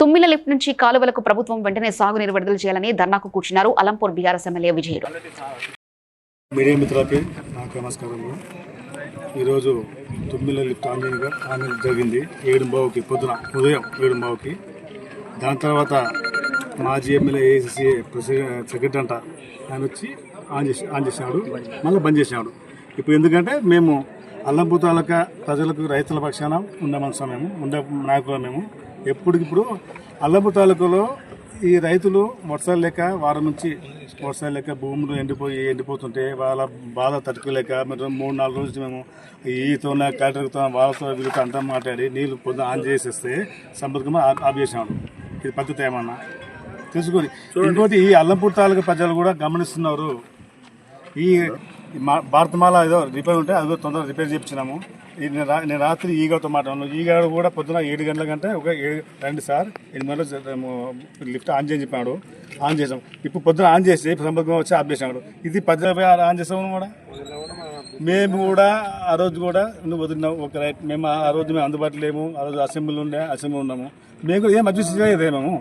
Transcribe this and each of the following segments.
Thummila lift నుంచి కాలువలకు ప్రభుత్వం వెంటనే సాగునీరు విడుదల చేయాలని ధర్నాకు కూర్చున్నారు. Alampur BRS MLA Vijayudu. Media మిత్రులకి నాకు నమస్కారము ఈరోజు తొమ్మిది లిఫ్ట్ ఆన్లైన్గా ఆన్లైన్ జరిగింది. ఏడు బావుకి పొద్దున ఉదయం ఏడు బావుకి దాని తర్వాత మాజీ ఎమ్మెల్యే ఏసీసీ ప్రెసిడెంట్ సెక్రటరీ అంట ఆయన వచ్చి ఆన్ చేసి ఆన్ చేసినాడు మళ్ళీ బంద్ చేసినాడు ఇప్పుడు ఎందుకంటే మేము అల్లంపూ తాలూకా ప్రజలకు రైతుల పక్షాన ఉండమని మనుషులు మేము ఉండే నాయకులు మేము. ఎప్పటికిప్పుడు అల్లంపూ తాలూకాలో ఈ రైతులు వర్షాలు లేక వారం నుంచి వర్షాలు లేక భూములు ఎండిపోయి ఎండిపోతుంటే వాళ్ళ బాధ తట్టుకోలేక మరి మూడు నాలుగు రోజులు మేము ఈతో కలెక్టర్తో వాళ్ళతో వీళ్ళతో అంతా మాట్లాడి నీళ్ళు పొద్దున ఆన్ చేసేస్తే సంపర్కం ఆఫ్ చేసినాడు ఇది పద్ధతి ఏమన్నా? తెలుసుకొని. ఇంకోటి ఈ అల్లంపూర్ తాలూకా ప్రజలు కూడా గమనిస్తున్నారు. ఈ భారతమాల ఏదో రిపేర్ ఉంటే అది తొందరగా రిపేర్ చేయించినాము నేను రాత్రి ఈగతో మాట్లాడాను ఈగాడు కూడా పొద్దున ఏడు గంటల కంటే ఒక ఏడు రండి సార్. ఎనిమిది గంటలు లిఫ్ట్ ఆన్ చేయని చెప్పాడు. ఆన్ చేసాం ఇప్పుడు పొద్దున ఆన్ చేసి సంపర్కం వచ్చి ఆఫ్ చేసినాడు ఇది పద్దెనిమిది ఆన్ చేసాము కూడా? మేము కూడా ఆ రోజు కూడా నువ్వు వదిలినావు. ఒక రైట్ మేము ఆ రోజు మేము అందుబాటులో లేము. ఆ రోజు అసెంబ్లీ ఉండే అసెంబ్లీ ఉన్నాము. మేము కూడా ఏం అడ్జస్ట్ చేయలేదు మేము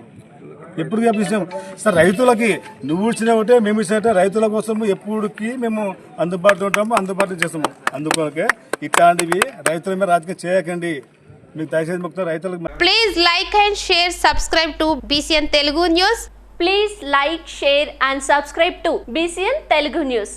ఎప్పుడు జ్ఞాపించాం సార్ రైతులకి నువ్వు ఇచ్చిన ఒకటే మేము ఇచ్చినట్టే రైతుల కోసం ఎప్పుడుకి మేము అందుబాటులో ఉంటాము అందుబాటులో చేస్తాము. అందుకోకే ఇట్లాంటివి రైతుల మీద రాజకీయం చేయకండి. మీకు దయచేసి మొత్తం రైతులకు please like and share subscribe to BCN Telugu news please like share and subscribe to BCN Telugu news